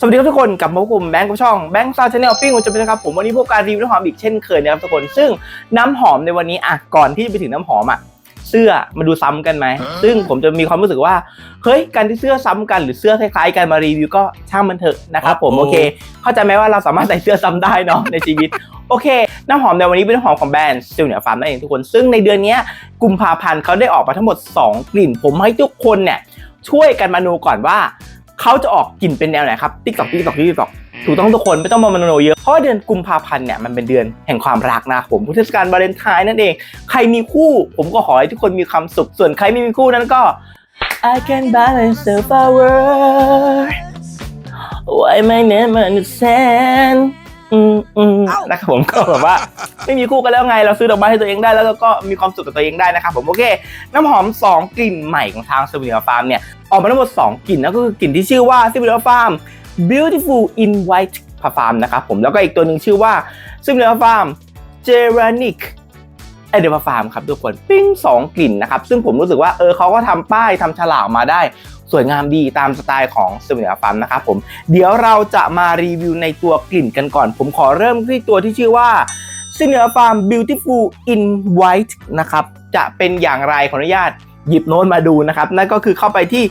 สวัสดีครับทุกคนกลับมาพบกับผมแบงค์กับช่องแบงค์ซาวชาแนลปิ้งคุณจะเป็นนะครับผมวันนี้พบการรีวิวน้ำหอมอีกเช่นเคยนะครับทุกคนซึ่งน้ำหอมในวันนี้อะก่อนที่จะไปถึงน้ำหอมอะเสื้อมาดูซ้ำกันไหม ซึ่งผมจะมีความรู้สึกว่า เฮ้ย การที่เสื้อซ้ำกันหรือเสื้อคล้ายๆกันมารีวิวก็ช่างมันเถอะนะครับผมโอเค เข้าใจไหมว่าเราสามารถใส่เสื้อซ้ำได้เนาะ ในชีวิต โอเค น้ำหอมในวันนี้เป็นน้ำหอมของแบรนด์ซิลเนียฟาร์มนั่นเองทุกคน ซึ่งในเดือนเนี้ยกุมภาพันธ์เขาได้ออกมาทั้งหมด 2 กลิ่น ผมให้ทุกคนเนี่ยช่วยกันมาดูก่อนว่า เขาจะออกกลิ่นเป็นแนวไหนครับติ๊กตอกติ๊กตอกติ๊กตอกถูกต้องทุกคนไม่ต้องมามโนเยอะเพราะว่าเดือนกุมภาพันธ์เนี่ยมันเป็นเดือนแห่งความรักนะผมเทศกาลวาเลนไทน์นั่นเอง ใครมีคู่ผมก็ขอให้ทุกคนมีความสุข ส่วนใครไม่มีคู่นั้นก็ I can balance the power Why my name understand อืมอืมนะครับผมก็แบบว่า ไม่มีคู่กันแล้วไงเราซื้อดอกไม้ให้ตัวเองได้แล้วก็มีความสุขกับตัวเองได้นะครับผมโอเค น้ำหอม 2 กลิ่นใหม่ของทางซิวิลฟาร์มเนี่ยออกมาทั้งหมด2กลิ่นนั่นก็คือกลิ่นที่ชื่อว่าซิวิลฟาร์ม beautiful in white parfum นะครับผมแล้วก็อีกตัวหนึ่งชื่อว่าซิวิลฟาร์ม geranic เอเดอร์ฟาร์มครับทุกคนปิ้งสองกลิ่นนะครับซึ่งผมรู้สึกว่าเออเขาก็ทำป้ายทำฉลากมาได้ สวยงามดีตามสไตล์ของซิวิลฟาร์มนะครับผมเดี๋ยวเราจะมารีวิวในตัวกลิ่นกันก่อน ผมขอเริ่มที่ตัวที่ชื่อว่าซิเนียฟาร์ม beautiful in white นะครับจะเป็นอย่างไรขออนุญาตหยิบโน้ตมาดูนะครับนั่นก็คือเข้าไปที่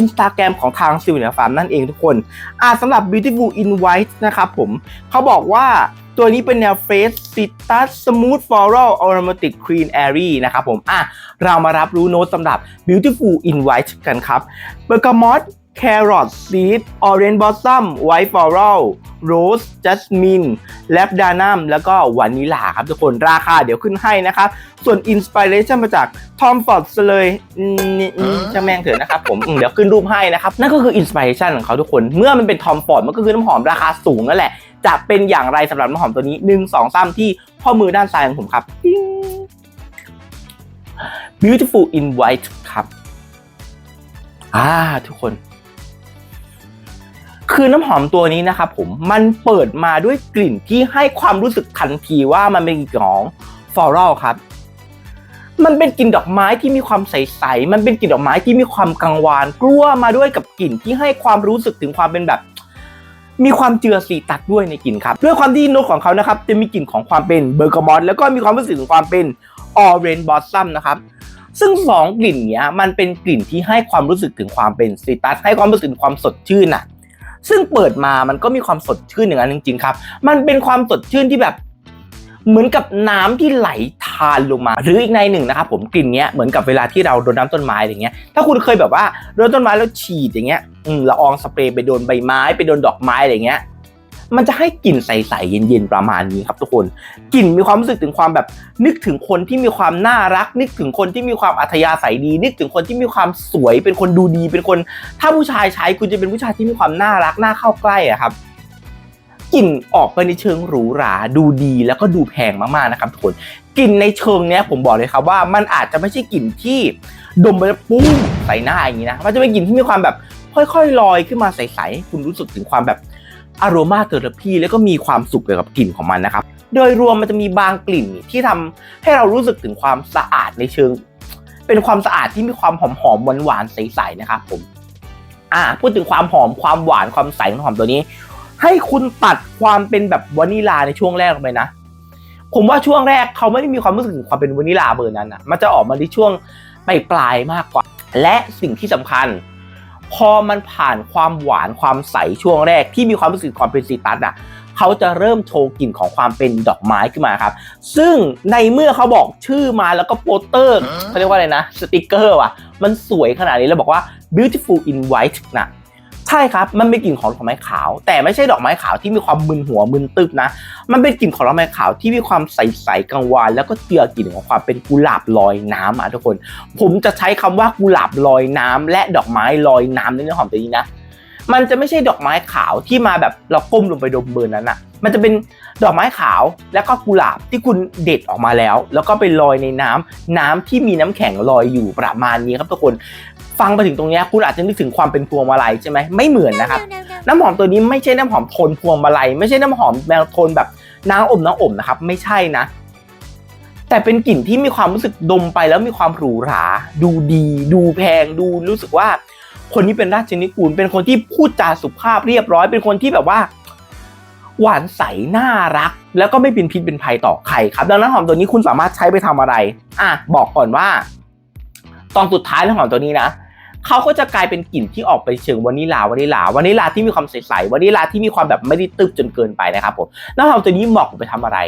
Instagram ของทางซิเนียฟาร์มนั่นเองทุกคน อ่าสำหรับ beautiful in white นะครับผมเขาบอกว่าตัวนี้เป็นแนวเฟสซิตัสสมูทฟลอรัลออร์มาติกครีนแอรี่นะครับผมอะเรามารับรู้โน้ตสำหรับ Beautiful in White กันครับเบอร์กามอต Bergamot Carrot Seed Orange Blossom White Floral Rose Jasmine Labdanum แล้วก็วานิลาครับทุกคนราคาเดี๋ยวขึ้นให้นะครับ ส่วน Inspiration มาจาก Tom Ford เลยอืมนี่อืมจะแม่งเถอะนะครับผมอืมเดี๋ยวขึ้นรูปให้นะครับ นั่นก็คือ Inspiration ของเขาทุกคน เมื่อมันเป็น Tom Ford มันก็คือน้ำหอมราคาสูงนั่นแหละ จะเป็นอย่างไรสำหรับน้ำหอมตัวนี้1 2 3ที่ข้อมือด้านซ้ายของผมครับปิ๊ง Beautiful in White ครับ อ่า ทุกคน คือน้ำหอมตัวนี้นะครับผมมันเปิดมาด้วยกลิ่นที่ให้ความรู้สึกทันทีว่ามันเป็นกลิ่นของฟลอรัลครับ มันเป็นกลิ่นดอกไม้ที่มีความใสๆมันเป็นกลิ่นดอกไม้ที่มีความกังวานกลัวมาด้วยกับกลิ่นที่ให้ความรู้สึกถึงความเป็นแบบมีความเจือสีตัดด้วยในกลิ่นครับ ด้วยความที่โน้ตของเขานะครับ จะมีกลิ่นของความเป็นเบอร์กามอตแล้วก็มีความรู้สึกถึงความเป็นออเรนบอสซัมนะครับ ซึ่งสองกลิ่นเนี้ยมันเป็นกลิ่นที่ให้ความรู้สึกถึงความเป็นซีตัสให้ความรู้สึกความสดชื่นน่ะ ซึ่งเปิดมามันก็มีความสดชื่นอย่างนั้นจริงๆครับ มันเป็นความสดชื่นที่แบบเหมือนกับน้ำที่ไหลทานลงมา หรืออีกในหนึ่งนะครับผมกลิ่นเนี้ยเหมือนกับเวลาที่เราโดนน้ำต้นไม้อย่างเงี้ยถ้าคุณเคยแบบว่าโดนต้นไม้แล้วฉีดอย่างเงี้ยอืมละอองสเปรย์ไปโดนใบไม้ไปโดนดอกไม้อะไรเงี้ย มันจะให้กลิ่นใสๆเย็นๆประมาณนี้ครับทุกคนกลิ่นมีความรู้สึกถึงความแบบ นึกถึงคนที่มีความน่ารัก นึกถึงคนที่มีความอัธยาศัยดี นึกถึงคนที่มีความสวยเป็นคนดูดีเป็นคน ถ้าผู้ชายใช้คุณจะเป็นผู้ชายที่มีความน่ารักน่าเข้าใกล้อะครับกลิ่นออกไปในเชิงหรูหราดูดีแล้วก็ดูแพงมากๆนะครับทุกคนกลิ่นในเชิงเนี้ยผมบอกเลยครับว่ามันอาจจะไม่ใช่กลิ่นที่ดมไปแล้วปุ้งใส่หน้าอย่างนี้นะมันจะเป็นกลิ่นที่มีความแบบค่อยๆลอยขึ้นมาใสๆคุณรู้สึกถึงความแบบ อารมาเทอราพีแล้วก็มีความสุขเกี่ยวกับกลิ่นของมันนะครับ โดยรวมมันจะมีบางกลิ่นที่ทำให้เรารู้สึกถึงความสะอาดในเชิง เป็นความสะอาดที่มีความหอมหอมหวานหวานใสๆนะครับผมอ่าพูดถึงความหอมความหวานความใสของหอมตัวนี้ ให้คุณตัดความเป็นแบบวานิลาในช่วงแรกออกไปนะผมว่าช่วงแรกเขาไม่ได้มีความรู้สึกถึงความเป็นวานิลาเบอร์นั้นอนะมันจะออกมาในช่วงปลายปลายมากกว่า และสิ่งที่สำคัญ พอมันผ่านความหวานความใสช่วงแรกที่มีความรู้สึกความเป็นซีตัสอะเขาจะเริ่มโชว์กลิ่นของความเป็นดอกไม้ขึ้นมาครับ ซึ่งในเมื่อเขาบอกชื่อมาแล้วก็โปสเตอร์เขาเรียกว่าอะไรนะสติกเกอร์ว่ะมันสวยขนาดนี้แล้วบอกว่า beautiful in white นะ ใช่ครับ มันเป็นกลิ่นของดอกไม้ขาว แต่ไม่ใช่ดอกไม้ขาวที่มีความมึนหัวมึนตึบนะ มันเป็นกลิ่นของดอกไม้ขาวที่มีความใสๆกังวาน แล้วก็เจือกลิ่นของความเป็นกุหลาบลอยน้ำอะทุกคน ผมจะใช้คำว่ากุหลาบลอยน้ำและดอกไม้ลอยน้ำในเนื้องหอมตัวนี้นะ มันจะไม่ใช่ดอกไม้ขาวที่มาแบบเราก้มลงไปดมเบอร์นั้นอะมันจะเป็นดอกไม้ขาวแล้วก็กุหลาบที่คุณเด็ดออกมาแล้ว แล้วก็ไปลอยในน้ำน้ำที่มีน้ำแข็งลอยอยู่ประมาณนี้ครับทุกคน ฟังไปถึงตรงเนี้ยคุณอาจจะนึกถึงความเป็นพวงมาลัยใช่ไหมไม่เหมือนนะครับ น้ำหอมตัวนี้ไม่ใช่น้ำหอมโทนพวงมาลัยไม่ใช่น้ำหอมแนวโทนแบบน้ำอมน้ำอมนะครับ ไม่ใช่นะ แต่เป็นกลิ่นที่มีความรู้สึกดมไปแล้วมีความหรูหรา ดูดี ดูแพงดูรู้สึกว่า คนนี้เป็นราชนิกูลเป็นคนที่พูดจาสุภาพเรียบร้อย เป็นคนที่แบบว่า หวานใสน่ารัก แล้วก็ไม่เป็นพิษเป็นภัยต่อใครครับ ดังนั้นหอมตัวนี้คุณสามารถใช้ไปทำอะไร อะบอกก่อนว่าตอนสุดท้ายของหอมตัวนี้นะ เขาก็จะกลายเป็นกลิ่นที่ออกไปเชิงวานิลาวานิลาวานิลาที่มีความใสๆวานิลาที่มีความแบบไม่ได้ตึบจนเกินไปนะครับผมน้ำหอมตัวนี้เหมาะไปทำอะไร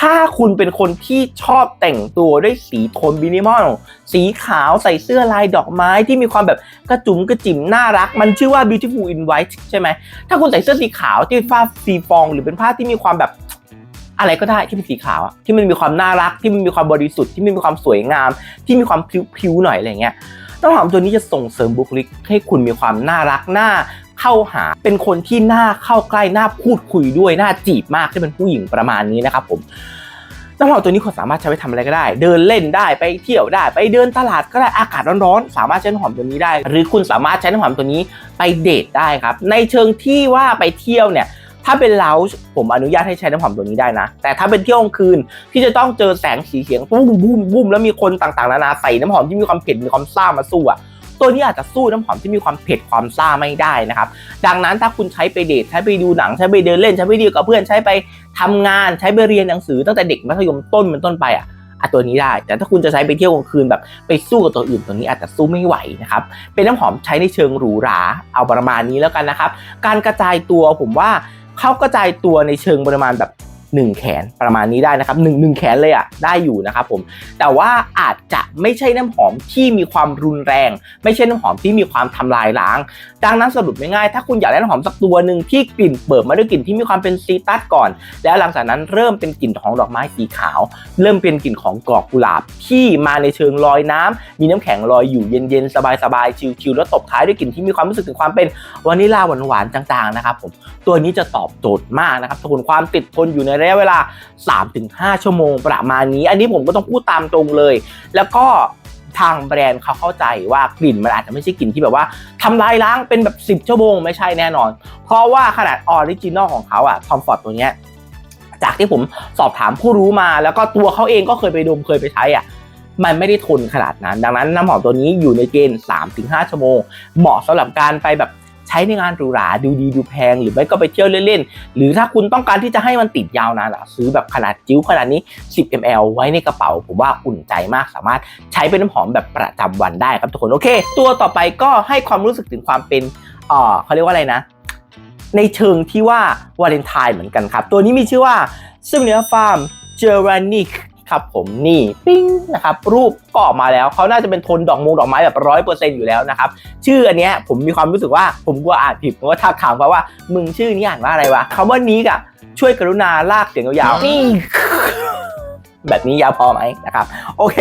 ถ้าคุณเป็นคนที่ชอบแต่งตัวด้วยสีโทนมินิมอลสีขาวใส่เสื้อลายดอกไม้ที่มีความแบบกระจุ๋มกระจิ๋มน่ารัก มันชื่อว่า beautiful in white ใช่ไหมถ้าคุณใส่เสื้อสีขาวที่เป็นผ้าสีฟองหรือเป็นผ้าที่มีความแบบอะไรก็ได้ที่เป็นสีขาวที่มันมีความน่ารักที่มันมีความบริสุทธิ์ที่มันมีความสวยงาม ที่มีความพิ้วๆหน่อยอะไรเงี้ย น้ำหอมตัวนี้จะส่งเสริมบุคลิกให้คุณมีความน่ารักน่าเข้าหาเป็นคนที่น่าเข้าใกล้น่าพูดคุยด้วยน่าจีบมากที่เป็นผู้หญิงประมาณนี้นะครับผมน้ำหอมตัวนี้คุณสามารถใช้ไปทำอะไรก็ได้ เดินเล่นได้ไปเที่ยวได้ ไปเดินตลาดก็ได้อากาศร้อนๆสามารถใช้น้ำหอมตัวนี้ได้ หรือคุณสามารถใช้น้ำหอมตัวนี้ไปเดทได้ครับ ในเชิงที่ว่าไปเที่ยวเนี่ย ถ้าเป็นเลาผมอนุญาตให้ใช้น้ำหอมตัวนี้ได้นะ แต่ถ้าเป็นเที่ยวกลางคืนที่จะต้องเจอแสงสีเสียงปุ้มบุ้มบุ้มแล้วมีคนต่างๆนานาใส่น้ำหอมที่มีความเผ็ดมีความซ่ามาสู้อะตัวนี้อาจจะสู้น้ำหอมที่มีความเผ็ดความซ่าไม่ได้นะครับ ดังนั้นถ้าคุณใช้ไปเดทใช้ไปดูหนังใช้ไปเดินเล่นใช้ไปดีกับเพื่อนใช้ไปทำงานใช้ไปเรียนหนังสือตั้งแต่เด็กมัธยมต้นเป็นต้นไปอะอะตัวนี้ได้ แต่ถ้าคุณจะใช้ไปเที่ยวกลางคืนแบบไปสู้กับตัวอื่นตัวนี้อาจจะสู้ไม่ไหวนะครับ เป็นน้ำหอมใช้ในเชิงหรูหราเอาประมาณนี้แล้วกันนะครับ การกระจายตัวผมว่า เขากระจายตัวในเชิงปริมาณแบบ 1 แขนประมาณนี้ได้นะครับหนึ่งหนึ่งแขนเลยอะได้อยู่นะครับผมแต่ว่าอาจจะไม่ใช่น้ำหอมที่มีความรุนแรง ไม่ใช่น้ำหอมที่มีความทำลายล้าง ดังนั้นสรุปง่ายๆถ้าคุณอยากได้น้ำหอมสักตัวหนึ่งที่กลิ่นเปิดมาด้วยกลิ่นที่มีความเป็นซีตัสก่อน แล้วหลังจากนั้นเริ่มเป็นกลิ่นของดอกไม้สีขาว เริ่มเป็นกลิ่นของกรอกกุหลาบที่มาในเชิงลอยน้ำมีน้ำแข็งลอยอยู่เย็นๆสบายๆชิลๆแล้วตบท้ายด้วยกลิ่นที่มีความรู้สึกถึงความเป็นวานิลลาหวานๆจางๆนะครับผมตัวนี้จะตอบโจทย์มากนะครับทนความติดทนอยู่ในระยะเวลา 3-5 ชั่วโมงประมาณนี้ อันนี้ผมก็ต้องพูดตามตรงเลย แล้วก็ทางแบรนด์เขาเข้าใจว่ากลิ่นมันอาจจะไม่ใช่กลิ่นที่แบบว่าทำลายล้างเป็นแบบ 10 ชั่วโมงไม่ใช่แน่นอน เพราะว่าขนาดออริจินอลของเขาอะคอมฟอร์ตตัวเนี้ยจากที่ผมสอบถามผู้รู้มาแล้วก็ตัวเขาเองก็เคยไปดมเคยไปใช้อะมันไม่ได้ทนขนาดนั้น ดังนั้นน้ำหอมตัวนี้อยู่ในเกณฑ์ 3-5 ชั่วโมง เหมาะสำหรับการไปแบบ ช้ในงานหรูหราดูดีดูแพง หรือไม่ก็ไปเที่ยวเล่นๆ หรือถ้าคุณต้องการที่จะให้มันติดยาวนานอะซื้อแบบขนาดจิ๋วขนาดนี้ 10 ml ไว้ในกระเป๋า ผมว่าอุ่นใจมากสามารถใช้เป็นน้ำหอมแบบประจำวันได้ครับทุกคนโอเค ตัวต่อไปก็ให้ความรู้สึกถึงความเป็นเอ่อเขาเรียกว่าอะไรนะ ในเชิงที่ว่าวาเลนไทน์เหมือนกันครับ ตัวนี้มีชื่อว่าซึ่งเนื้อฟาร์มเจอรานิก ครับผมนี่ปิ้งนะครับรูปก็ออกมาแล้วเขาน่าจะเป็นโทนดอกมงดอกไม้แบบร้อยเปอร์เซ็นต์อยู่แล้วนะครับชื่ออันเนี้ยผมมีความรู้สึกว่าผมกลัวอ่านผิดผมก็ทักถามเขาว่ามึงชื่อนี้อ่านว่าอะไรวะคำว่านี้กะช่วยกรุณาลากเสียงยาวๆนี่แบบนี้ยาวพอไหมนะครับ โอเค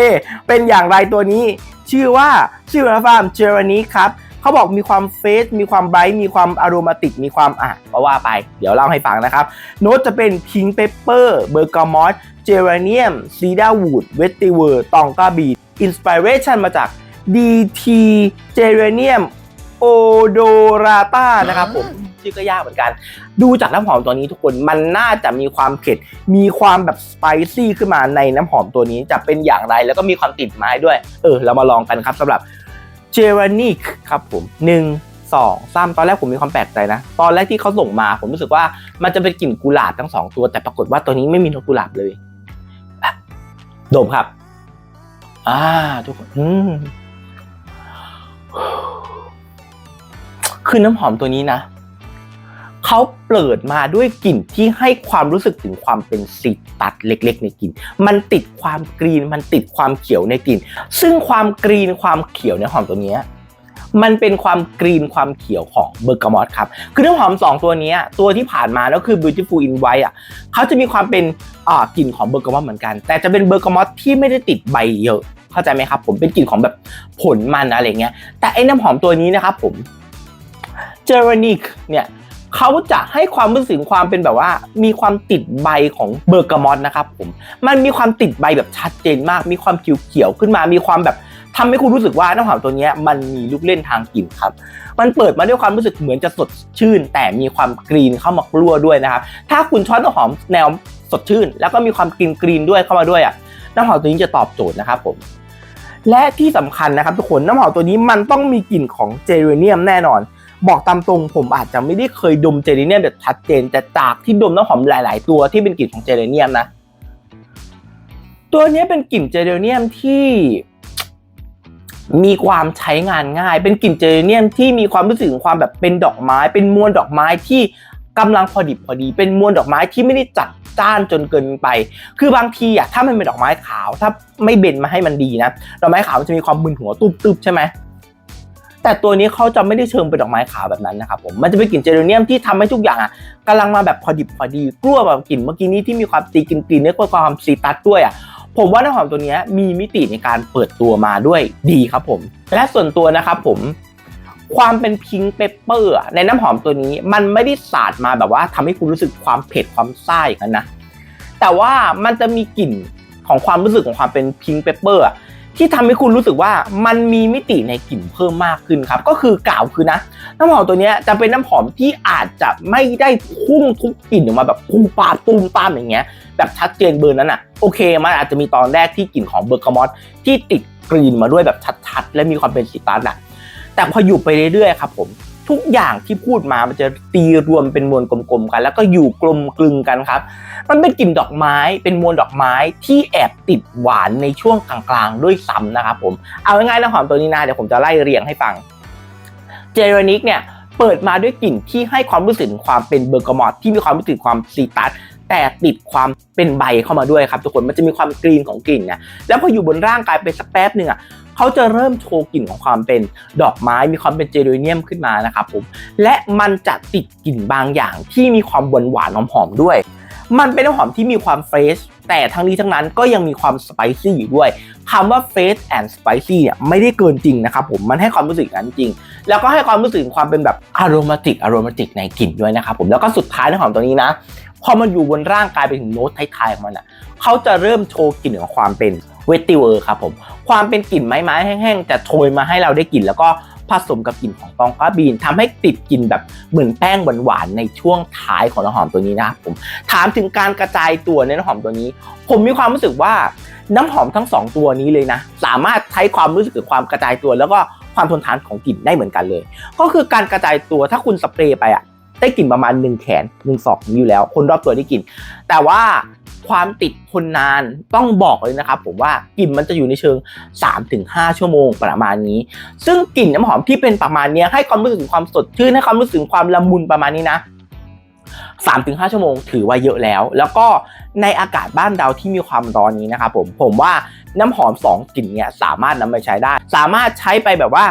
เป็นอย่างไรตัวนี้ชื่อว่าชื่อนะฟาร์มเจอรานิครับ เขาบอกมีความเฟสมีความไบรท์มีความอารมาติกมีความอะก็ว่าไป เดี๋ยวเล่าให้ฟังนะครับโน้ตจะเป็นพิงเปเปอร์เบอร์กามอสเจเรเนียมซีดาวูดเวสติเวอร์ตองกาบีอินสปิเรชันมาจาก DT เจเรเนียมโอโดราตานะครับผมชื่อก็ยากเหมือนกัน ดูจากน้ำหอมตัวนี้ทุกคนมันน่าจะมีความเผ็ด มีความแบบสไปซี่ขึ้นมาในน้ำหอมตัวนี้จะเป็นอย่างไร แล้วก็มีความติดไม้ด้วย เออ เรามาลองกันครับสำหรับ เจเรนิกครับผมหนึ่งสองสามตอนแรกผมมีความแปลกใจนะ ตอนแรกที่เขาส่งมาผมรู้สึกว่ามันจะเป็นกลิ่นกุหลาบทั้งสองตัว แต่ปรากฏว่าตัวนี้ไม่มีนกกุหลาบเลยโดมครับ อ่า ทุกคนอืมคือน้ำหอมตัวนี้นะ เขาเปิดมาด้วยกลิ่นที่ให้ความรู้สึกถึงความเป็นสีตัดเล็ก ๆ ในกลิ่น มันติดความกรีน มันติดความเขียวในกลิ่น ซึ่งความกรีนความเขียวในหอมตัวนี้มันเป็นความกรีนความเขียวของเบอร์กามอสครับ คือน้ำหอม 2 ตัวนี้ตัวที่ผ่านมาก็คือ Beautiful in White อะเขาจะมีความเป็นกลิ่นของเบอร์กามอสเหมือนกัน แต่จะเป็นเบอร์กามอสที่ไม่ได้ติดใบเยอะ เข้าใจไหมครับ ผมเป็นกลิ่นของแบบผลมันอะไรเงี้ย แต่ไอ้น้ำหอมตัวนี้นะครับผมเจอร์นิกเนี่ย เขาจะให้ความรู้สึกความเป็นแบบว่า มีความติดใบของเบอร์กามอสนะครับผม มันมีความติดใบแบบชัดเจนมาก มีความเขียวๆขึ้นมา มีความแบบทำให้คุณรู้สึกว่าน้ำหอมตัวนี้มันมีลูกเล่นทางกลิ่นครับ มันเปิดมาด้วยความรู้สึกเหมือนจะสดชื่น แต่มีความกรีนเข้ามากลัวด้วยนะครับ ถ้าคุณชอบน้ำหอมแนวสดชื่น แล้วก็มีความกรีนกรีนด้วยเข้ามาด้วยอะน้ำหอมตัวนี้จะตอบโจทย์นะครับผม และที่สำคัญนะครับทุกคนน้ำหอมตัวนี้มันต้องมีกลิ่นของเจเรเนียมแน่นอน บอกตามตรงผมอาจจะไม่ได้เคยดมเจเรเนียมแบบชัดเจน แต่จากที่ดมน้ำหอมหลาย ๆ ตัวที่เป็นกลิ่นของเจเรเนียมนะ ตัวนี้เป็นกลิ่นเจเรเนียมที่มีความใช้งานง่าย เป็นกลิ่นเจเรเนียมที่มีความรู้สึกของความแบบเป็นดอกไม้ เป็นมวลดอกไม้ที่กำลังพอดิบพอดี เป็นมวลดอกไม้ที่ไม่ได้จัดจ้านจนเกินไป คือบางทีอะถ้ามันเป็นดอกไม้ขาว ถ้าไม่เบนมาให้มันดีนะ ดอกไม้ขาวมันจะมีความมึนหัวตุบๆใช่ไหม แต่ตัวนี้เขาจะไม่ได้เชิงเป็นดอกไม้ขาวแบบนั้นนะครับผมมันจะเป็นกลิ่นเจเรเนียมที่ทำให้ทุกอย่างอะกำลังมาแบบพอดิบพอดีกลัวแบบกลิ่นเมื่อกี้นี้ที่มีความตีกลิ่นกลิ่นเนื้อความซีตัสด้วยอะผมว่าน้ำหอมตัวนี้มีมิติในการเปิดตัวมาด้วยดีครับผม และส่วนตัวนะครับผมความเป็นพิงเปเปอร์ในน้ำหอมตัวนี้มันไม่ได้สาดมาแบบว่าทำให้คุณรู้สึกความเผ็ดความซ่าอย่างนั้นนะแต่ว่ามันจะมีกลิ่นของความรู้สึกของความเป็นพิงเปเปอร์ ที่ทำให้คุณรู้สึกว่ามันมีมิติในกลิ่นเพิ่มมากขึ้นครับ ก็คือกล่าวคือนะ น้ำหอมตัวนี้จะเป็นน้ำหอมที่อาจจะไม่ได้พุ่งทุกกลิ่นออกมาแบบพุ่งปาตุ้มตามอย่างเงี้ยแบบชัดเจนเบอร์นั้นอะโอเค มันอาจจะมีตอนแรกที่กลิ่นของเบอร์กามอสที่ติดกรีนมาด้วยแบบชัดๆ และมีความเป็นสีตรัสอะแต่พออยู่ไปเรื่อยๆครับผม ทุกอย่างที่พูดมามันจะตีรวมเป็นมวลกลมๆกัน แล้วก็อยู่กลมกลึงกันครับ มันเป็นกลิ่นดอกไม้เป็นมวลดอกไม้ที่แอบติดหวานในช่วงกลางๆ ด้วยซ้ำนะครับผมเอาง่ายๆนะหอมตัวนี้นะเดี๋ยวผมจะไล่เรียงให้ฟังเจเรนิกเนี่ยเปิดมาด้วยกลิ่นที่ให้ความรู้สึกความเป็นเบอร์กามอตที่มีความรู้สึกความซีตัส แต่ติดความเป็นใบเข้ามาด้วยครับทุกคนมันจะมีความกรีนของกลิ่นนี่ยแล้วพออยู่บนร่างกายไปสักแป๊บหนึ่งอะเขาจะเริ่มโชว์กลิ่นของความเป็นดอกไม้มีความเป็นเจเรเนียมขึ้นมานะครับผมและมันจะติดกลิ่นบางอย่างที่มีความหวานหวานหอมๆด้วย มันเป็นน้ำหอมที่มีความเฟรชแต่ทั้งนี้ทั้งนั้นก็ยังมีความสไปซี่อยู่ด้วยคำว่าเฟรชแอนด์สไปซี่เนี่ยไม่ได้เกินจริงนะครับผมมันให้ความรู้สึกนั้นจริง แล้วก็ให้ความรู้สึกความเป็นแบบอารมาติกอารมาติกในกลิ่นด้วยนะครับผมแล้วก็สุดท้ายน้ำหอมตัวนี้นะ พอมันอยู่บนร่างกายไปถึงโน้ตท้ายๆของมันอะเขาจะเริ่มโชว์กลิ่นของความเป็นเวติเวอร์ครับผม ความเป็นกลิ่นไม้ๆแห้งๆจะโชยมาให้เราได้กลิ่นแล้วก็ผสมกับกลิ่นของตองก้าบีนทำให้ติดกลิ่นแบบเหมือนแป้งหวานๆในช่วงท้ายของน้ำหอมตัวนี้นะครับผมถามถึงการกระจายตัวในน้ำหอมตัวนี้ ผมมีความรู้สึกว่าน้ำหอมทั้งสองตัวนี้เลยนะ สามารถใช้ความรู้สึกกับความกระจายตัว แล้วก็ความทนทานของกลิ่นได้เหมือนกันเลย ก็คือการกระจายตัวถ้าคุณสเปรย์ไปอะ ได้กลิ่นประมาณ1แขน1ศอกมีอยู่แล้ว คนรอบตัวได้กลิ่น แต่ว่าความติดทนนานต้องบอกเลยนะครับผมว่ากลิ่นมันจะอยู่ในเชิง 3-5 ชั่วโมงประมาณนี้ ซึ่งกลิ่นน้ำหอมที่เป็นประมาณนี้ให้ความรู้สึกถึงความสดชื่นให้ความรู้สึกถึงความละมุนประมาณนี้นะ3-5 ชั่วโมงถือว่าเยอะแล้ว แล้วก็ในอากาศบ้านเราที่มีความร้อนนี้นะครับผมผมว่าน้ำหอม 2 กลิ่นเนี้ยสามารถนำไปใช้ได้ สามารถใช้ไปแบบว่า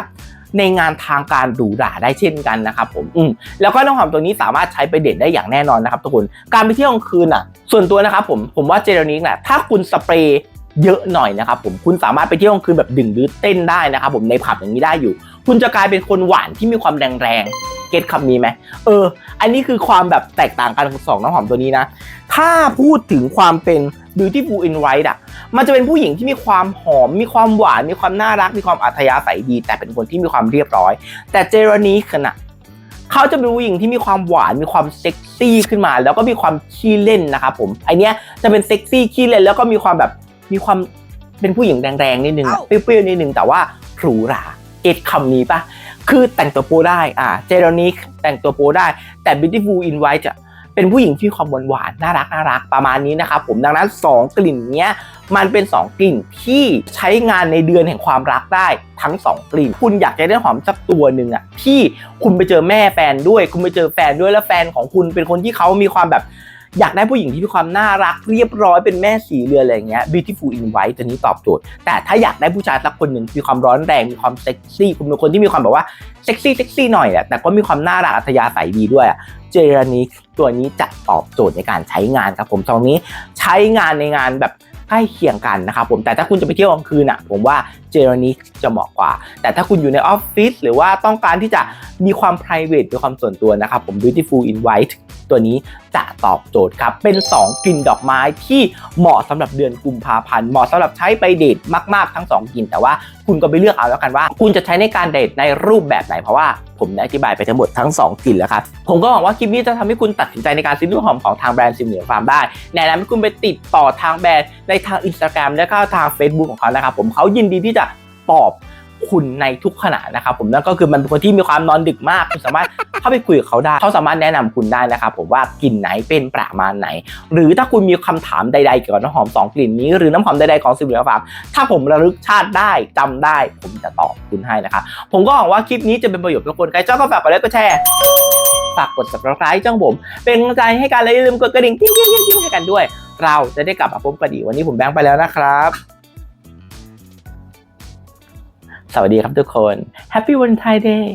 ในงานทางการหรูหราได้เช่นกันนะครับผมอืมแล้วก็น้ำหอมตัวนี้สามารถใช้ไปเดทได้อย่างแน่นอนนะครับทุกคนการไปเที่ยวกลางคืนอะ ส่วนตัวนะครับผมผมว่าเจลนิกน่ะถ้าคุณสเปรย์เยอะหน่อยนะครับผมคุณสามารถไปเที่ยวกลางคืนแบบดึงดื้อเต้นได้นะครับผมในผับอย่างนี้ได้อยู่ คุณจะกลายเป็นคนหวานที่มีความแรงแรงๆเก็ตคำนี้ไหมเออ อันนี้คือความแบบแตกต่างกันของสองน้ำหอมตัวนี้นะ ถ้าพูดถึงความเป็น beautiful in white อะ มันจะเป็นผู้หญิงที่มีความหอม มีความหวาน มีความน่ารัก มีความอัธยาศัยดี แต่เป็นคนที่มีความเรียบร้อย แต่เจรนีขณะเขาจะเป็นผู้หญิงที่มีความหวาน มีความเซ็กซี่ขึ้นมา แล้วก็มีความขี้เล่นนะครับผม ไอเนี้ยจะเป็นเซ็กซี่ขี้เล่น แล้วก็มีความแบบ มีความเป็นผู้หญิงแรงๆนิดนึงอะเปรี้ยวๆนิดนึง แต่ว่าหรูหราเอ็ดคำนี้ปะคือแต่งตัวโป๊ได้ อ่า เจรนีแต่งตัวโป๊ได้ แต่ beautiful in white จะ เป็นผู้หญิงที่มีความหวานหวานน่ารักน่ารักประมาณนี้นะครับผมดังนั้น 2 กลิ่นเนี้ยมันเป็น 2 กลิ่นที่ใช้งานในเดือนแห่งความรักได้ทั้ง 2 กลิ่น คุณอยากจะได้หอมสักตัวหนึ่งอะที่คุณไปเจอแม่แฟนด้วย คุณไปเจอแฟนด้วยแล้วแฟนของคุณเป็นคนที่เขามีความแบบอยากได้ผู้หญิงที่มีความน่ารักเรียบร้อยเป็นแม่สีเรืออะไรอย่างเงี้ย beautiful in white ตัวนี้ตอบโจทย์ แต่ถ้าอยากได้ผู้ชายสักคนหนึ่งมีความร้อนแรงมีความเซ็กซี่คุณเป็นคนที่มีความแบบว่าเซ็กซี่เซ็กซี่หน่อยอะแต่ก็มีความน่ารักอัธยาศัยดีด้วยเจรนิก ตัวนี้จะตอบโจทย์ในการใช้งานครับผมตรงนี้ใช้งานในงานแบบใกล้เคียงกันนะครับผมแต่ถ้าคุณจะไปเที่ยวกลางคืนอะผมว่า เจรนิกจะเหมาะกว่า แต่ถ้าคุณอยู่ในออฟฟิศหรือว่าต้องการที่จะมีความ p r i v a t มีความส่วนตัวนะครับ ผม beautiful in white ตัวนี้จะตอบโจทย์ครับ เป็น 2 กลิ่นดอกไม้ที่เหมาะสำหรับเดือนกุมภาพันธ์เหมาะสำหรับใช้ไปเดทมากๆ ทั้ง 2กลิ่นแต่ว่าคุณก็ไปเลือกเอาแล้วกันว่า คุณจะใช้ในการเดทในรูปแบบไหนเพราะว่าผมได้อธิบายไปทั้งหมดทั้ง 2กลิ่นแล้วครับ ผมก็หวังว่าคลิปนี้จะทำให้คุณตัดสินใจในการซื้อน้ำหอมของทางแบรนด์ซิมเนือฟาร์มได้ แนะนำให้คุณไปติดต่อทางแบรนด์ในทาง Instagram และก็ทาง Facebook ของเขานะครับผมเขายินดีที่จะ ปอบคุณในทุกขณะนะครับผมนั่นก็คือมันเป็นคนที่มีความนอนดึกมากคุณสามารถเข้าไปคุยกับเขาได้เขาสามารถแนะนำคุณได้นะครับผมว่ากลิ่นไหนเป็นประมาณไหน หรือถ้าคุณมีคำถามใดๆเกี่ยวกับน้ำหอมสองกลิ่นนี้หรือน้ำหอมใดๆของสิบเหลือฟาร์มถ้าผมระลึกชาติได้จำได้ ผมจะตอบคุณให้นะครับผมก็หวังว่าคลิปนี้จะเป็นประโยชน์กับคนใครชอบก็ฝากกดไลค์กดแชร์ฝากกด subscribe ช่องผม เป็นกำลังใจให้กันและอย่าลืมกดกระดิ่งกิ๊งกิ๊งกิ๊งกิ๊งให้กันด้วย เราจะได้กลับมาพบกันอีกวันนี้ผมแบงค์ไปแล้วนะครับ สวัสดีครับทุกคน Happy Valentine Day